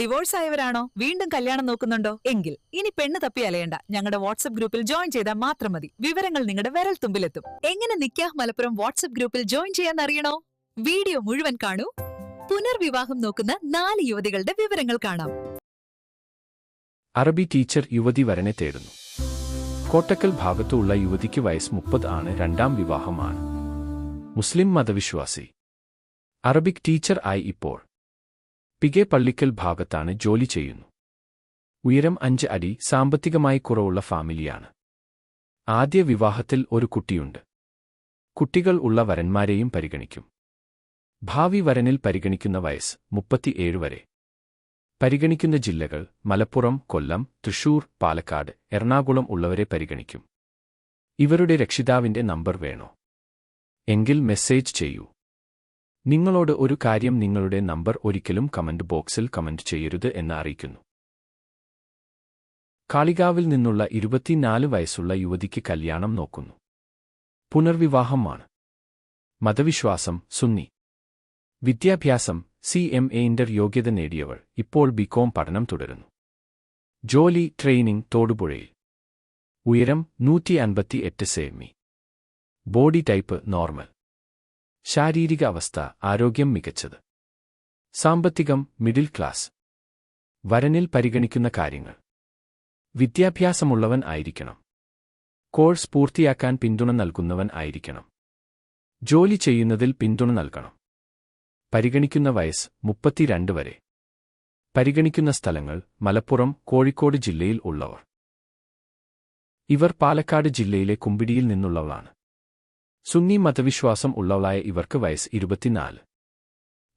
Divorce ആയവരാണോ? വീണ്ടും കല്യാണം നോക്കുന്നുണ്ടോ? എങ്കിൽ ഇനി പെണ്ണ് തപ്പി അലയണ്ട. ഞങ്ങളുടെ വാട്സ്ആപ്പ് ഗ്രൂപ്പിൽ ജോയിൻ ചെയ്താൽ മാത്രം മതി. വിവരങ്ങൾ നിങ്ങളുടെ വിരൽ തുമ്പിലെത്തും. എങ്ങനെ നിക്കാഹ് മലപ്പുറം വാട്സ്ആപ്പ് ഗ്രൂപ്പിൽ ജോയിൻ ചെയ്യാൻ അറിയണോ വീഡിയോ മുഴുവൻ കാണൂ. പുനർവിവാഹം നോക്കുന്ന നാല് യുവതികളുടെ വിവരങ്ങൾ കാണാം. അറബി ടീച്ചർ യുവതി വരനെ തേടുന്നു. കോട്ടക്കൽ ഭാഗത്തുള്ള യുവതിക്ക് വയസ്സ് മുപ്പത് ആണ്. രണ്ടാം വിവാഹമാണ്. മുസ്ലിം മതവിശ്വാസി. അറബിക് ടീച്ചർ ആയി ഇപ്പോൾ പികെ പള്ളിക്കൽ ഭാഗത്താണ് ജോലി ചെയ്യുന്നു. ഉയരം അഞ്ച് അടി സാമ്പത്തികമായി കുറവുള്ള ഫാമിലിയാണ്. ആദ്യ വിവാഹത്തിൽ ഒരു കുട്ടിയുണ്ട്. കുട്ടികൾ ഉള്ള വരന്മാരെയും പരിഗണിക്കും. ഭാവി വരനിൽ പരിഗണിക്കുന്ന വയസ്സ് മുപ്പത്തിയേഴ് വരെ. പരിഗണിക്കുന്ന ജില്ലകൾ മലപ്പുറം കൊല്ലം തൃശൂർ പാലക്കാട് എറണാകുളം ഉള്ളവരെ പരിഗണിക്കും. ഇവരുടെ രക്ഷിതാവിന്റെ നമ്പർ വേണോ? എങ്കിൽ മെസ്സേജ് ചെയ്യൂ. നിങ്ങളോട് ഒരു കാര്യം നിങ്ങളുടെ നമ്പർ ഒരിക്കലും കമന്റ് ബോക്സിൽ കമന്റ് ചെയ്യരുത് എന്ന് അറിയിക്കുന്നു. കാളികാവിൽ നിന്നുള്ള ഇരുപത്തിനാല് വയസ്സുള്ള യുവതിക്ക് കല്യാണം നോക്കുന്നു. പുനർവിവാഹമാണ്. മതവിശ്വാസം സുന്നി. വിദ്യാഭ്യാസം സി എം എ ഇന്റർ യോഗ്യത നേടിയവൾ ഇപ്പോൾ ബികോം പഠനം തുടരുന്നു. ജോലി ട്രെയിനിംഗ് തോടുപുഴയിൽ. ഉയരം നൂറ്റി അൻപത്തി എട്ട് സെമി. Body type normal. ശാരീരിക അവസ്ഥ ആരോഗ്യം മികച്ചത്. സാമ്പത്തികം മിഡിൽ ക്ലാസ്. വരനിൽ പരിഗണിക്കുന്ന കാര്യങ്ങൾ. വിദ്യാഭ്യാസമുള്ളവൻ ആയിരിക്കണം. കോഴ്സ് പൂർത്തിയാക്കാൻ പിന്തുണ നൽകുന്നവൻ ആയിരിക്കണം. ജോലി ചെയ്യുന്നതിൽ പിന്തുണ നൽകണം. പരിഗണിക്കുന്ന വയസ്സ് മുപ്പത്തിരണ്ട് വരെ. പരിഗണിക്കുന്ന സ്ഥലങ്ങൾ മലപ്പുറം കോഴിക്കോട് ജില്ലയിൽ ഉള്ളവർ. ഇവർ പാലക്കാട് ജില്ലയിലെ കുമ്പിടിയിൽ നിന്നുള്ളവളാണ് സുന്നി മതവിശ്വാസം ഉള്ളവളായ ഇവർക്ക് വയസ്സ് ഇരുപത്തിനാല്.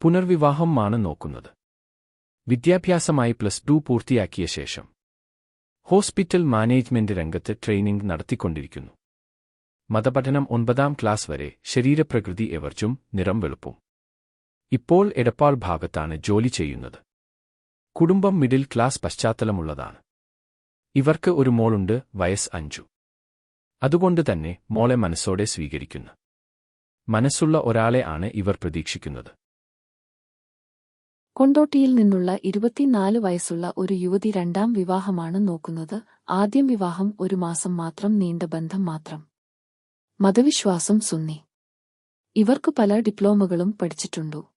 പുനർവിവാഹമാണ് നോക്കുന്നത്. വിദ്യാഭ്യാസമായി പ്ലസ് ടു പൂർത്തിയാക്കിയ ശേഷം ഹോസ്പിറ്റൽ മാനേജ്മെന്റ് രംഗത്ത് ട്രെയിനിംഗ് നടത്തിക്കൊണ്ടിരിക്കുന്നു. മതപഠനം ഒൻപതാം ക്ലാസ് വരെ ശരീരപ്രകൃതി എവർച്ചും നിറം വെളുപ്പും. ഇപ്പോൾ എടപ്പാൾ ഭാഗത്താണ് ജോലി ചെയ്യുന്നത്. കുടുംബം മിഡിൽ ക്ലാസ് പശ്ചാത്തലമുള്ളതാണ്. ഇവർക്ക് ഒരു മോളുണ്ട് വയസ്സ് അഞ്ചു. അതുകൊണ്ട് തന്നെ മോളെ മനസ്സോടെ സ്വീകരിക്കുന്നു. മനസ്സുള്ള ഒരാളെ ആണ് ഇവർ പ്രതീക്ഷിക്കുന്നത്. കൊണ്ടോട്ടിയിൽ നിന്നുള്ള ഇരുപത്തിനാല് വയസ്സുള്ള ഒരു യുവതി രണ്ടാം വിവാഹമാണ് നോക്കുന്നത്. ആദ്യം വിവാഹം ഒരു മാസം മാത്രം നീണ്ട ബന്ധം മാത്രം. മതവിശ്വാസം സുന്നി. ഇവർക്ക് പല ഡിപ്ലോമകളും പഠിച്ചിട്ടുണ്ടു.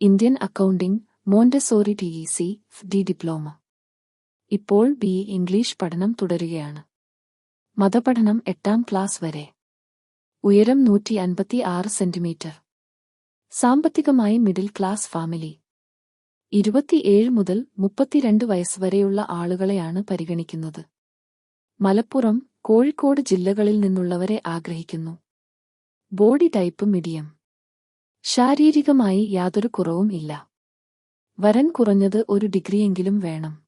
Indian accounting montessori T E C D diploma. ഇപ്പോൾ ബി ഇംഗ്ലീഷ് പഠനം തുടരുകയാണ്. മതപഠനം എട്ടാം ക്ലാസ് വരെ. ഉയരം നൂറ്റി അൻപത്തി ആറ് സെന്റിമീറ്റർ. സാമ്പത്തികമായി മിഡിൽ ക്ലാസ് ഫാമിലി. ഇരുപത്തിയേഴ് മുതൽ മുപ്പത്തിരണ്ട് വയസ്സ് വരെയുള്ള ആളുകളെയാണ് പരിഗണിക്കുന്നത്. മലപ്പുറം കോഴിക്കോട് ജില്ലകളിൽ നിന്നുള്ളവരെ ആഗ്രഹിക്കുന്നു. Body type medium. ശാരീരികമായി യാതൊരു കുറവും ഇല്ല. വരൻ കുറഞ്ഞത് ഒരു ഡിഗ്രിയെങ്കിലും വേണം.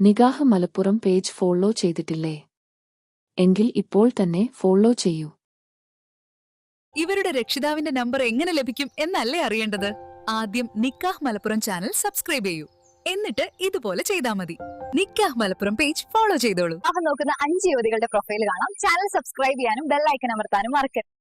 നിഗാഹ് മലപ്പുറം പേജ് ഫോളോ ചെയ്തിട്ടില്ലേ? എങ്കിൽ ഇപ്പോൾ തന്നെ ഫോളോ ചെയ്യൂ. ഇവരുടെ രക്ഷിതാവിന്റെ നമ്പർ എങ്ങനെ ലഭിക്കും എന്നല്ലേ അറിയേണ്ടത്? ആദ്യം നിക്കാഹ് മലപ്പുറം ചാനൽ സബ്സ്ക്രൈബ് ചെയ്യൂ. എന്നിട്ട് ഇതുപോലെ ചെയ്താൽ മതി. നിക്കാഹ് മലപ്പുറം പേജ് ഫോളോ ചെയ്തോളൂ. അപ്പൊ നോക്കുന്ന അഞ്ച് യുവതികളുടെ പ്രൊഫൈൽ കാണാം. ചാനൽ സബ്സ്ക്രൈബ് ചെയ്യാനും ബെൽ ഐക്കൺ അമർത്താനും മറക്കരുത്.